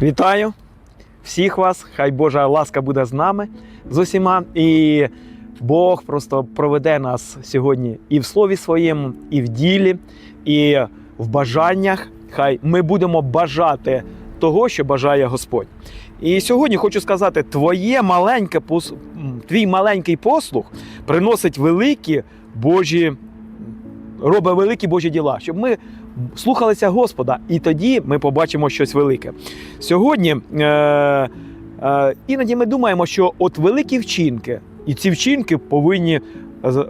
Вітаю всіх вас! Хай Божа ласка буде з нами з усіма. І Бог просто проведе нас сьогодні і в слові своєму, і в ділі, і в бажаннях. Хай ми будемо бажати того, що бажає Господь. І сьогодні хочу сказати: твоє маленьке твій маленький послух приносить великі Божі, робить великі Божі діла, щоб ми слухалися Господа, і тоді ми побачимо щось велике. Сьогодні е, е, іноді ми думаємо, що от великі вчинки, і ці вчинки повинні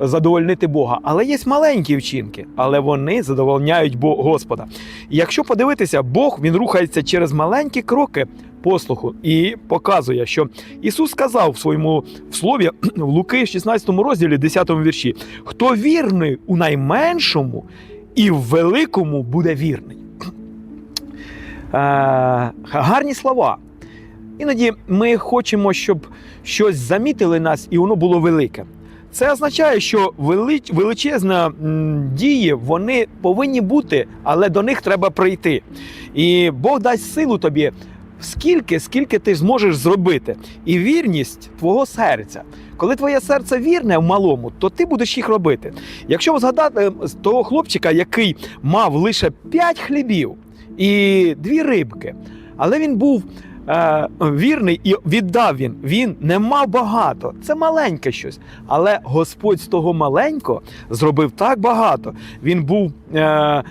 задовольнити Бога. Але є маленькі вчинки, але вони задовольняють Господа. І якщо подивитися, Бог він рухається через маленькі кроки послуху і показує, що Ісус сказав в своєму в слові в Луки, 16 розділі, 10 вірші: хто вірний у найменшому і в великому буде вірний. Е, гарні слова. Іноді ми хочемо, щоб щось замітили нас, і воно було велике. Це означає, що вели- величезні дії вони повинні бути, але до них треба прийти. І Бог дасть силу тобі скільки, скільки ти зможеш зробити. І вірність твого серця. Коли твоє серце вірне в малому, то ти будеш їх робити. Якщо згадати е, з того хлопчика, який мав лише 5 хлібів і дві рибки, але він був е, вірний і віддав він. Він не мав багато. Це маленьке щось. Але Господь з того маленького зробив так багато. Він був е, е,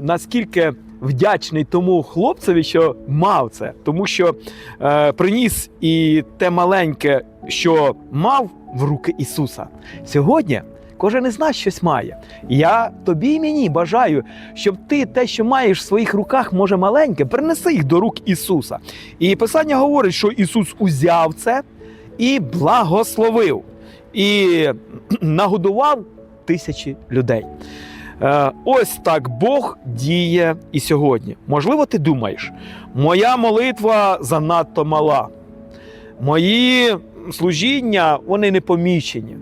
наскільки вдячний тому хлопцеві, що мав це, тому що е, приніс і те маленьке, що мав в руки Ісуса. Сьогодні. Кожен із нас щось має. Я тобі і мені бажаю, щоб ти те, що маєш в своїх руках, може маленьке, принеси їх до рук Ісуса. І Писання говорить, що Ісус узяв це і благословив, і нагодував тисячі людей. Е, Ось так Бог діє і сьогодні. Можливо, ти думаєш, моя молитва занадто мала, мої служіння вони не помічені.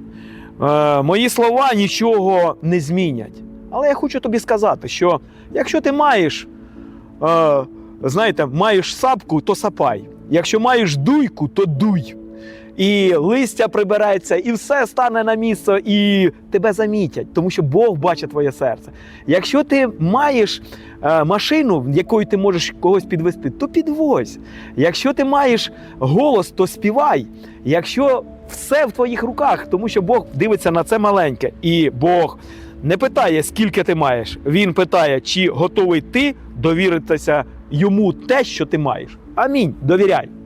Е, Мої слова нічого не змінять. Але я хочу тобі сказати, що якщо ти маєш, е, знаєте, маєш сапку, то сапай. Якщо маєш дуйку, то дуй. І листя прибереться, і все стане на місце, і тебе замітять, тому що Бог бачить твоє серце. Якщо ти маєш е, машину, якою ти можеш когось підвести, то підвозь. Якщо ти маєш голос, то співай. Якщо все в твоїх руках, тому що Бог дивиться на це маленьке, і Бог не питає, скільки ти маєш. Він питає, чи готовий ти довіритися йому те, що ти маєш. Амінь. Довіряй.